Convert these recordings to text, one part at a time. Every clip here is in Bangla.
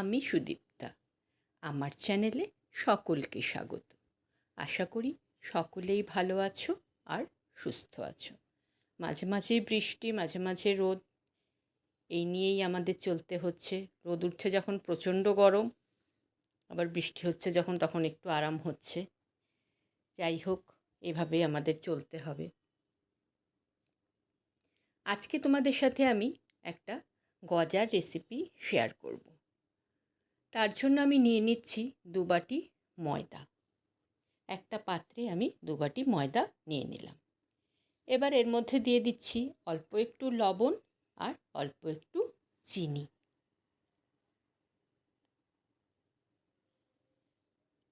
আমি সুদীপ্তা। আমার চ্যানেলে সকলকে স্বাগত। আশা করি সকলেই ভালো আছো আর সুস্থ আছো। মাঝে মাঝে বৃষ্টি, মাঝে মাঝে রোদ, এই নিয়েই আমাদের চলতে হচ্ছে। রোদ উঠছে যখন প্রচণ্ড গরম, আবার বৃষ্টি হচ্ছে যখন তখন একটু আরাম হচ্ছে। যাই হোক, এভাবেই আমাদের চলতে হবে। আজকে তোমাদের সাথে আমি একটা গজার রেসিপি শেয়ার করব। তার জন্য আমি নিয়ে নিচ্ছি দু বাটি ময়দা। একটা পাত্রে আমি দু বাটি ময়দা নিয়ে নিলাম। এবার এর মধ্যে দিয়ে দিচ্ছি অল্প একটু লবণ আর অল্প একটু চিনি।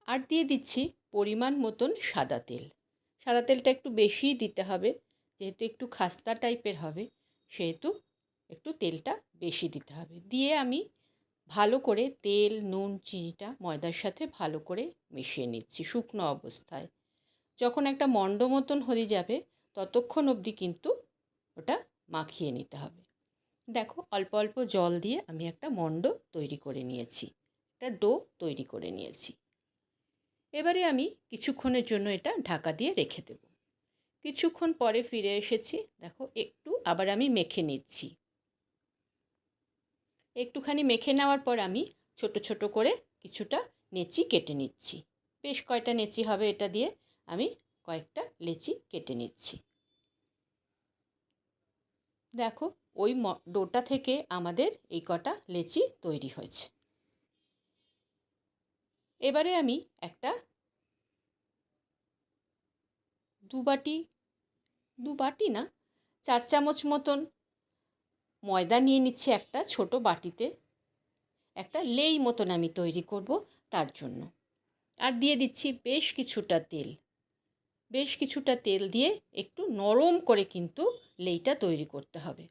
আর দিয়ে দিচ্ছি পরিমাণ মতন সাদা তেল। সাদা তেলটা একটু বেশিই দিতে হবে, যেহেতু একটু খাস্তা টাইপের হবে, সেহেতু একটু তেলটা বেশি দিতে হবে। দিয়ে আমি ভালো করে তেল, নুন, চিনিটা ময়দার সাথে ভালো করে মিশিয়ে নিচ্ছি শুকনো অবস্থায়। যখন একটা মণ্ড মতন হয়ে যাবে, ততক্ষণ অবধি কিন্তু ওটা মাখিয়ে নিতে হবে। দেখো, অল্প অল্প জল দিয়ে আমি একটা মণ্ড তৈরি করে নিয়েছি, একটা ডো তৈরি করে নিয়েছি। এবারে আমি কিছুক্ষণের জন্য এটা ঢাকা দিয়ে রেখে দেব। কিছুক্ষণ পরে ফিরে এসেছি, দেখো, একটু আবার আমি মেখে নিচ্ছি। একটুখানি মেখে নেওয়ার পর আমি ছোট ছোট করে কিছুটা নেচি কেটে নিচ্ছি। বেশ কয়টা নেচি হবে এটা দিয়ে আমি কয়েকটা লেচি কেটে নিচ্ছি। দেখো, ওই ডোটা থেকে আমাদের এই কটা লেচি তৈরি হয়েছে। এবারে আমি একটা দু বাটি দু বাটি না, চার চামচ মতন ময়দা নিয়ে নিচ্ছি একটা ছোট বাটিতে। একটা লেই মতন আমি তৈরি করব তার জন্য। আর দিয়ে দিচ্ছি বেশ কিছুটা তেল। বেশ কিছুটা তেল দিয়ে একটু নরম করে কিন্তু লেইটা তৈরি করতে হবে।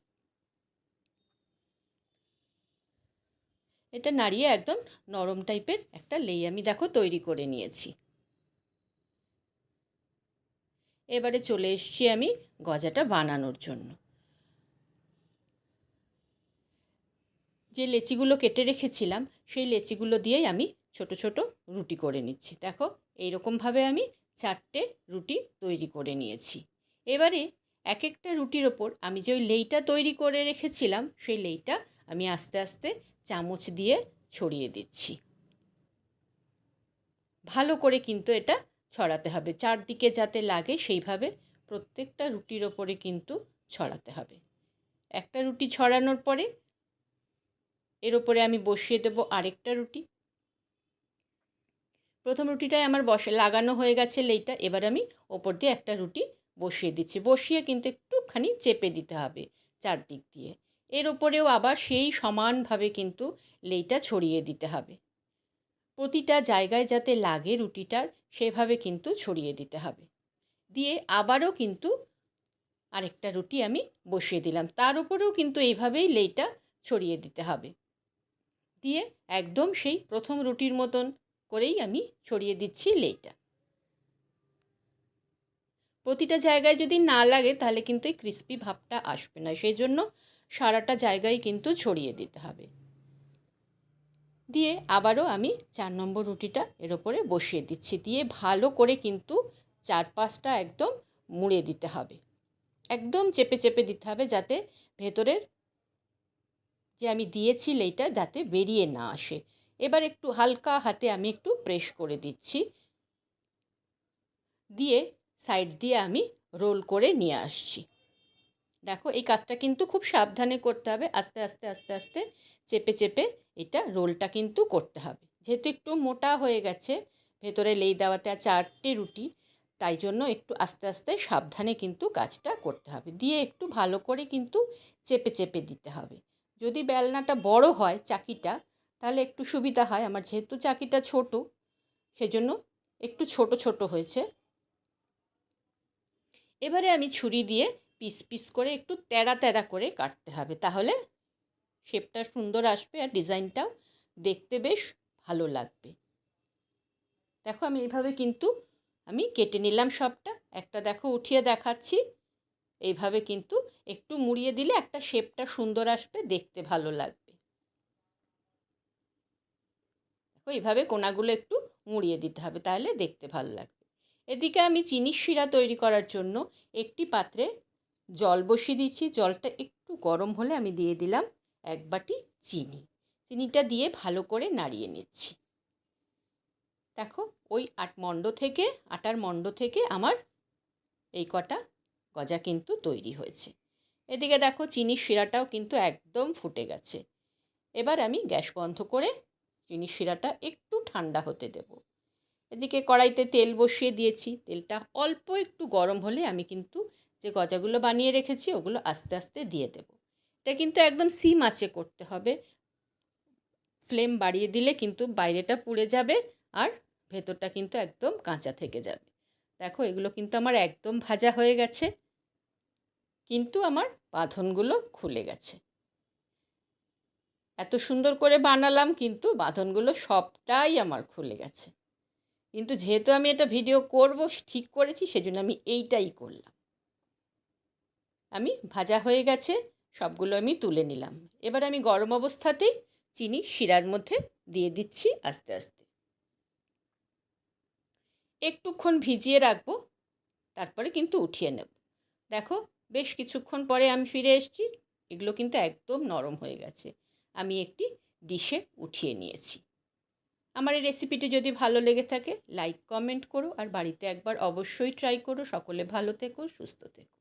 এটা নাড়িয়ে একদম নরম টাইপের একটা লেই আমি দেখো তৈরি করে নিয়েছি। এবারে চলে এসছি আমি গজাটা বানানোর জন্য। যে লেচিগুলো কেটে রেখেছিলাম, সেই লেচিগুলো দিয়েই আমি ছোট ছোট রুটি করে নিচ্ছি। দেখো, এইরকমভাবে আমি চারটে রুটি তৈরি করে নিয়েছি। এবারে এক একটা রুটির ওপর আমি যে ওই লেইটা তৈরি করে রেখেছিলাম, সেই লেইটা আমি আস্তে আস্তে চামচ দিয়ে ছড়িয়ে দিচ্ছি। ভালো করে কিন্তু এটা ছড়াতে হবে। চারদিকে যাতে লাগে, সেইভাবে প্রত্যেকটা রুটির ওপরে কিন্তু ছড়াতে হবে। একটা রুটি ছড়ানোর পরে এর ওপরে আমি বসিয়ে দেবো আরেকটা রুটি। প্রথম রুটিটাই আমার বসে, লাগানো হয়ে গেছে লেইটা। এবার আমি ওপর দিয়ে একটা রুটি বসিয়ে দিচ্ছি। বসিয়ে কিন্তু একটুখানি চেপে দিতে হবে চারদিক দিয়ে। এর ওপরেও আবার সেই সমানভাবে কিন্তু লেইটা ছড়িয়ে দিতে হবে। প্রতিটা জায়গায় যাতে লাগে রুটিটার, সেভাবে কিন্তু ছড়িয়ে দিতে হবে। দিয়ে আবারও কিন্তু আরেকটা রুটি আমি বসিয়ে দিলাম। তার উপরেও কিন্তু এইভাবেই লেইটা ছড়িয়ে দিতে হবে। দিয়ে একদম সেই প্রথম রুটির মতন করেই আমি ছড়িয়ে দিচ্ছি লেইটা। প্রতিটা জায়গায় যদি না লাগে তাহলে কিন্তু এই ক্রিস্পি ভাবটা আসবে না সেই জন্য সারাটা জায়গায় কিন্তু ছড়িয়ে দিতে হবে। দিয়ে আবারও আমি চার নম্বর রুটিটা এর ওপরে বসিয়ে দিচ্ছি, দিয়ে ভালো করে কিন্তু চারপাশটা একদম মুড়ে দিতে হবে। একদম চেপে চেপে দিতে হবে যাতে ভেতরের যে আমি দিয়েছি লেইটা যাতে বেরিয়ে না আসে। এবার একটু হালকা হাতে আমি একটু প্রেস করে দিচ্ছি। দিয়ে সাইড দিয়ে আমি রোল করে নিয়ে আসছি। দেখো, এই কাজটা কিন্তু খুব সাবধানে করতে হবে। আস্তে আস্তে আস্তে আস্তে চেপে চেপে এটা রোলটা কিন্তু করতে হবে। যেহেতু একটু মোটা হয়ে গেছে, ভেতরে লেই দেওয়াতে চারটে রুটি, তাই জন্য একটু আস্তে আস্তে সাবধানে কিন্তু কাজটা করতে হবে। দিয়ে একটু ভালো করে কিন্তু চেপে চেপে দিতে হবে। যদি বেলনাটা বড় হয় চাকিটা, তাহলে একটু সুবিধা হয়। আমার যেহেতু চাকিটা ছোট, সেজন্য একটু ছোট ছোট হয়েছে। এবারে আমি ছুরি দিয়ে পিস পিস করে একটু তেড়া তেড়া করে কাটতে হবে। তাহলে শেপটা সুন্দর আসবে আর ডিজাইনটাও দেখতে বেশ ভালো লাগবে। দেখো আমি এইভাবে কিন্তু আমি কেটে নিলাম সবটা। একটা দেখো উঠিয়ে দেখাচ্ছি। এইভাবে কিন্তু একটু মুড়িয়ে দিলে একটা শেপটা সুন্দর আসবে, দেখতে ভালো লাগবে। এইভাবে কোনাগুলো একটু মুড়িয়ে দিতে হবে, তাহলে দেখতে ভালো লাগবে। এদিকে আমি চিনির শিরা তৈরি করার জন্য একটি পাত্রে জল বসিয়ে দিচ্ছি জলটা একটু গরম হলে আমি দিয়ে দিলাম এক বাটি চিনি। চিনিটা দিয়ে ভালো করে নাড়িয়ে নিচ্ছি। দেখো, ওই আট মণ্ড থেকে, আটার মণ্ড থেকে আমার এই কটা গজা কিন্তু তৈরি হয়েছে। এদিকে দেখো চিনির শিরাটাও কিন্তু একদম ফুটে গেছে। এবার আমি গ্যাস বন্ধ করে চিনির শিরাটা একটু ঠান্ডা হতে দেব। এদিকে কড়াইতে তেল বসিয়ে দিয়েছি। তেলটা অল্প একটু গরম হলে আমি কিন্তু যে গজাগুলো বানিয়ে রেখেছি ওগুলো আস্তে আস্তে দিয়ে দেব। এটা কিন্তু একদম সিম আঁচে করতে হবে। ফ্লেম বাড়িয়ে দিলে কিন্তু বাইরেটা পুড়ে যাবে আর ভেতরটা কিন্তু একদম কাঁচা থেকে যাবে। দেখো এগুলো কিন্তু আমার একদম ভাজা হয়ে গেছে। কিন্তু আমার বাঁধনগুলো খুলে গেছে। এত সুন্দর করে বানালাম কিন্তু বাঁধনগুলো সবটাই আমার খুলে গেছে। কিন্তু যেহেতু আমি এটা ভিডিও করব, ঠিক করেছি, সেজন্য আমি এইটাই করলাম। আমি ভাজা হয়ে গেছে, সবগুলো আমি তুলে নিলাম। এবার আমি গরম অবস্থাতেই চিনি শিরার মধ্যে দিয়ে দিচ্ছি আস্তে আস্তে। একটুক্ষণ ভিজিয়ে রাখব, তারপরে কিন্তু উঠিয়ে নেব। দেখো বেশ কিছুক্ষণ পরে আমি ফিরে এসেছি। এগুলো কিন্তু একদম নরম হয়ে গেছে। আমি একটি ডিশে উঠিয়ে নিয়েছি। আমার এই রেসিপিটি যদি ভালো লেগে থাকে, লাইক, কমেন্ট করো। আর বাড়িতে একবার অবশ্যই ট্রাই করো। সকলে ভালো থেকো, সুস্থ থেকো।